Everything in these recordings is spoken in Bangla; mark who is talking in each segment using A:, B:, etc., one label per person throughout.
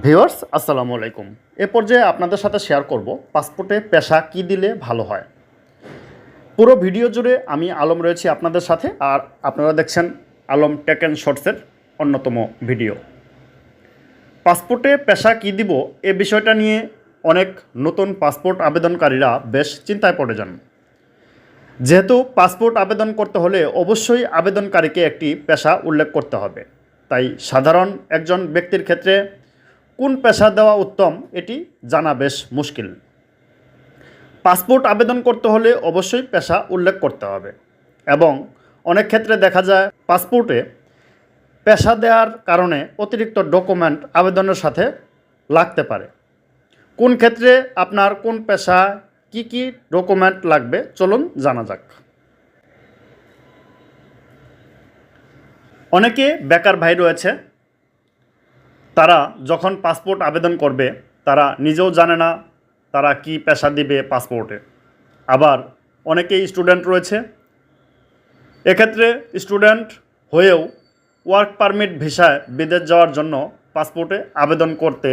A: ভিউয়ার্স, আসসালামু আলাইকুম। এ পর্যায়ে আপনাদের সাথে শেয়ার করব পাসপোর্টে পেশা কি দিলে ভালো হয়। পুরো ভিডিও জুড়ে আমি আলম রয়েছি আপনাদের সাথে, আর আপনারা দেখছেন আলম টেক অ্যান্ড শর্টসের অন্যতম ভিডিও। পাসপোর্টে পেশা কি দিব এ বিষয়টা নিয়ে অনেক নতুন পাসপোর্ট আবেদনকারীরা বেশ চিন্তায় পড়ে যান। যেহেতু পাসপোর্ট আবেদন করতে হলে অবশ্যই আবেদনকারীকে একটি পেশা উল্লেখ করতে হবে। তাই সাধারণ একজন ব্যক্তির ক্ষেত্রে কোন পেশা দেওয়া উত্তম, এটি জানা বেশ মুশকিল। পাসপোর্ট আবেদন করতে হলে অবশ্যই পেশা উল্লেখ করতে হবে এবং অনেক ক্ষেত্রে দেখা যায় পাসপোর্টে পেশা দেওয়ার কারণে অতিরিক্ত ডকুমেন্ট আবেদনের সাথে লাগতে পারে। কোন ক্ষেত্রে আপনার কোন পেশা কি কি ডকুমেন্ট লাগবে, চলুন জানা যাক। অনেকে বেকার ভাই রয়েছে তারা যখন পাসপোর্ট আবেদন করবে, তারা নিজেও জানে না তারা কি পেশা দিবে পাসপোর্টে। আবার অনেকেই স্টুডেন্ট রয়েছে। এক্ষেত্রে স্টুডেন্ট হয়েও ওয়ার্ক পারমিট ভিসায় বিদেশ যাওয়ার জন্য পাসপোর্টে আবেদন করতে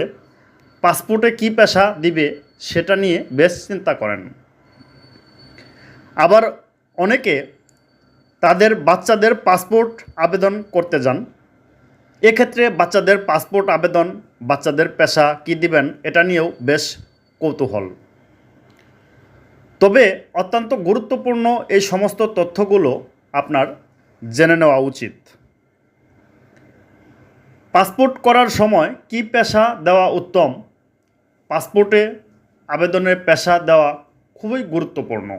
A: পাসপোর্টে কি পেশা দিবে সেটা নিয়ে বেশ চিন্তা করেন। আবার অনেকে তাদের বাচ্চাদের পাসপোর্ট আবেদন করতে যান। এক্ষেত্রে বাচ্চাদের পাসপোর্ট আবেদন, বাচ্চাদের পেশা কি দিবেন এটা নিয়েও বেশ কৌতূহল। তবে অত্যন্ত গুরুত্বপূর্ণ এই সমস্ত তথ্যগুলো আপনার জেনে নেওয়া উচিত। পাসপোর্ট করার সময় কি পেশা দেওয়া উত্তম? পাসপোর্টে আবেদনের পেশা দেওয়া খুবই গুরুত্বপূর্ণ।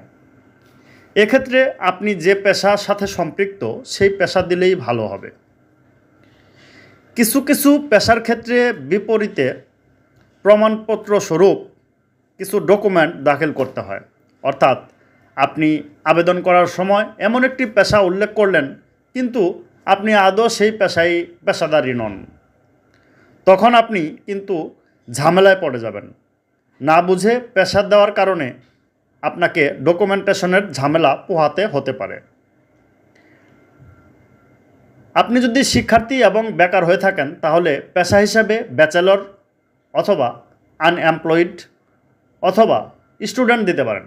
A: এক্ষেত্রে আপনি যে পেশার সাথে সম্পৃক্ত, সেই পেশা দিলেই ভালো হবে। কিছু কিছু পেশার ক্ষেত্রে বিপরীতে প্রমাণপত্র স্বরূপ কিছু ডকুমেন্ট দাখিল করতে হয়। অর্থাৎ আপনি আবেদন করার সময় এমন একটি পেশা উল্লেখ করলেন, কিন্তু আপনি আদৌ সেই পেশায় পেশাদারী নন। তখন আপনি কিন্তু ঝামেলায় পড়ে যাবেন। না বুঝে পেশা দেওয়ার কারণে আপনাকে ডকুমেন্টেশনের ঝামেলা পোহাতে হতে পারে। আপনি যদি শিক্ষার্থী এবং বেকার হয়ে থাকেন, তাহলে পেশা হিসাবে ব্যাচেলর অথবা আনএমপ্লয়েড অথবা স্টুডেন্ট দিতে পারেন।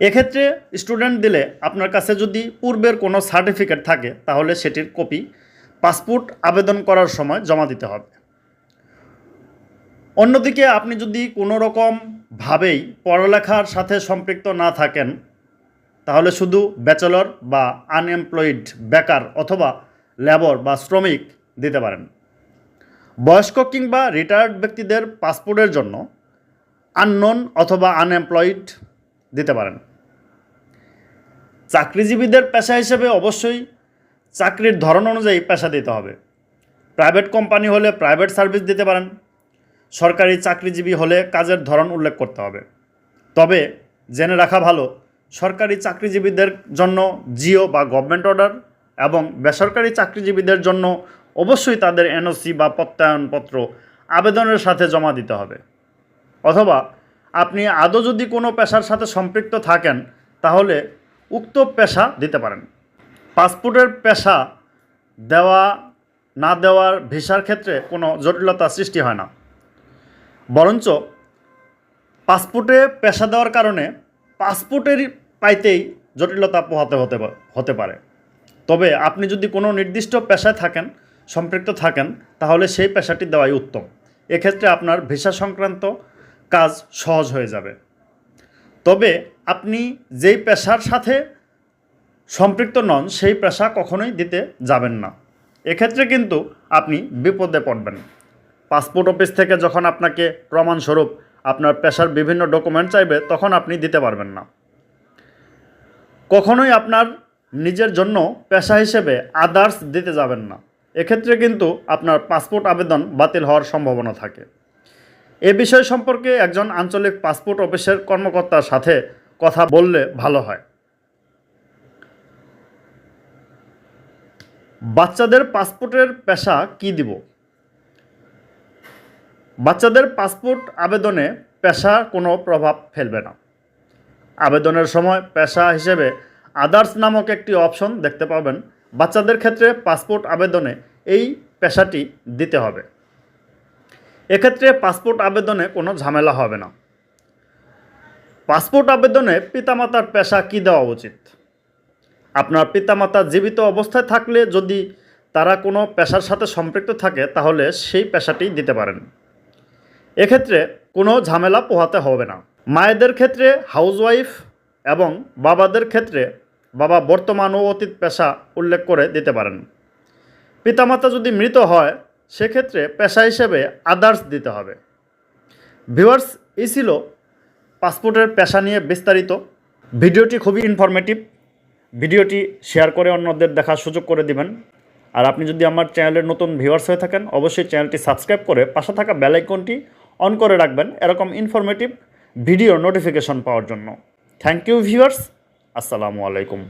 A: এক্ষেত্রে স্টুডেন্ট দিলে আপনার কাছে যদি পূর্বের কোনো সার্টিফিকেট থাকে, তাহলে সেটির কপি, পাসপোর্ট আবেদন করার সময় জমা দিতে হবে। অন্যদিকে আপনি যদি কোনো রকমভাবেই পড়ালেখার সাথে সম্পৃক্ত না থাকেন তাহলে শুধু ব্যাচেলর বা আনএমপ্লয়েড বেকার অথবা লেবর বা শ্রমিক দিতে পারেন। বয়স্ক কিংবা রিটায়ার্ড ব্যক্তিদের পাসপোর্টের জন্য আননোন অথবা আনএমপ্লয়েড দিতে পারেন। চাকরিজীবীদের পেশা হিসেবে অবশ্যই চাকরির ধরন অনুযায়ী পেশা দিতে হবে। প্রাইভেট কোম্পানি হলে প্রাইভেট সার্ভিস দিতে পারেন। সরকারি চাকরিজীবী হলে কাজের ধরন উল্লেখ করতে হবে। তবে জেনে রাখা ভালো সরকারি চাকরিজীবীদের জন্য জিও বা গভর্নমেন্ট অর্ডার এবং বেসরকারি চাকরিজীবীদের জন্য অবশ্যই তাদের এনওসি বা প্রত্যয়নপত্র আবেদনের সাথে জমা দিতে হবে। অথবা আপনি আদৌ যদি কোনো পেশার সাথে সম্পৃক্ত থাকেন, তাহলে উক্ত পেশা দিতে পারেন। পাসপোর্টের পেশা দেওয়া, না দেওয়ার ভিসার ক্ষেত্রে কোনো জটিলতা সৃষ্টি হয় না। বরঞ্চ পাসপোর্টে পেশা দেওয়ার কারণে পাসপোর্টের পাইতেই জটিলতা পোহাতে হতে হতে পারে। তবে আপনি যদি কোনো নির্দিষ্ট পেশায় থাকেন, সম্পৃক্ত থাকেন, তাহলে সেই পেশাটি দেওয়াই উত্তম। এক্ষেত্রে আপনার ভিসা সংক্রান্ত কাজ সহজ হয়ে যাবে। তবে আপনি যেই পেশার সাথে সম্পৃক্ত নন, সেই পেশা কখনোই দিতে যাবেন না। এক্ষেত্রে কিন্তু আপনি বিপদে পড়বেন। পাসপোর্ট অফিস থেকে যখন আপনাকে প্রমাণস্বরূপ আপনার পেশার বিভিন্ন ডকুমেন্ট চাইবে, তখন আপনি দিতে পারবেন না। কখনোই আপনার নিজের জন্য পেশা হিসেবে আদার্স দিতে যাবেন না। এক্ষেত্রে কিন্তু আপনার পাসপোর্ট আবেদন বাতিল হওয়ার সম্ভাবনা থাকে। এ বিষয় সম্পর্কে একজন আঞ্চলিক পাসপোর্ট অফিসের কর্মকর্তার সাথে কথা বললে ভালো হয়। বাচ্চাদের পাসপোর্টের পেশা কি দিব? বাচ্চাদের পাসপোর্ট আবেদনে পেশা কোনো প্রভাব ফেলবে না। আবেদনের সময় পেশা হিসেবে আদার্স নামক একটি অপশন দেখতে পাবেন। বাচ্চাদের ক্ষেত্রে পাসপোর্ট আবেদনে এই পেশাটি দিতে হবে। এক্ষেত্রে পাসপোর্ট আবেদনে কোনো ঝামেলা হবে না। পাসপোর্ট আবেদনে পিতামাতার পেশা কী দেওয়া উচিত? আপনার পিতামাতা জীবিত অবস্থায় থাকলে যদি তারা কোনো পেশার সাথে সম্পৃক্ত থাকে, তাহলে সেই পেশাটি দিতে পারেন। এক্ষেত্রে কোনো ঝামেলা পোহাতে হবে না। মায়েদের ক্ষেত্রে হাউসওয়াইফ এবং বাবাদের ক্ষেত্রে বাবা বর্তমান ও অতীত পেশা উল্লেখ করে দিতে পারেন। পিতামাতা যদি মৃত হয়, সেক্ষেত্রে পেশা হিসেবে আদার্স দিতে হবে। ভিউয়ার্স, এই ছিল পাসপোর্টের পেশা নিয়ে বিস্তারিত। ভিডিওটি খুবই ইনফরমেটিভ ভিডিওটি শেয়ার করে অন্যদের দেখার সুযোগ করে দিবেন। আর আপনি যদি আমার চ্যানেলের নতুন ভিউয়ার্স হয়ে থাকেন, অবশ্যই চ্যানেলটি সাবস্ক্রাইব করে পাশে থাকা বেল আইকনটি অন করে রাখবেন। এরকম ইনফরমেটিভ ভিডিও নোটিফিকেশন পাওয়ার জন্য। থ্যাংক ইউ ভিউয়ার্স আসসালামু আলাইকুম।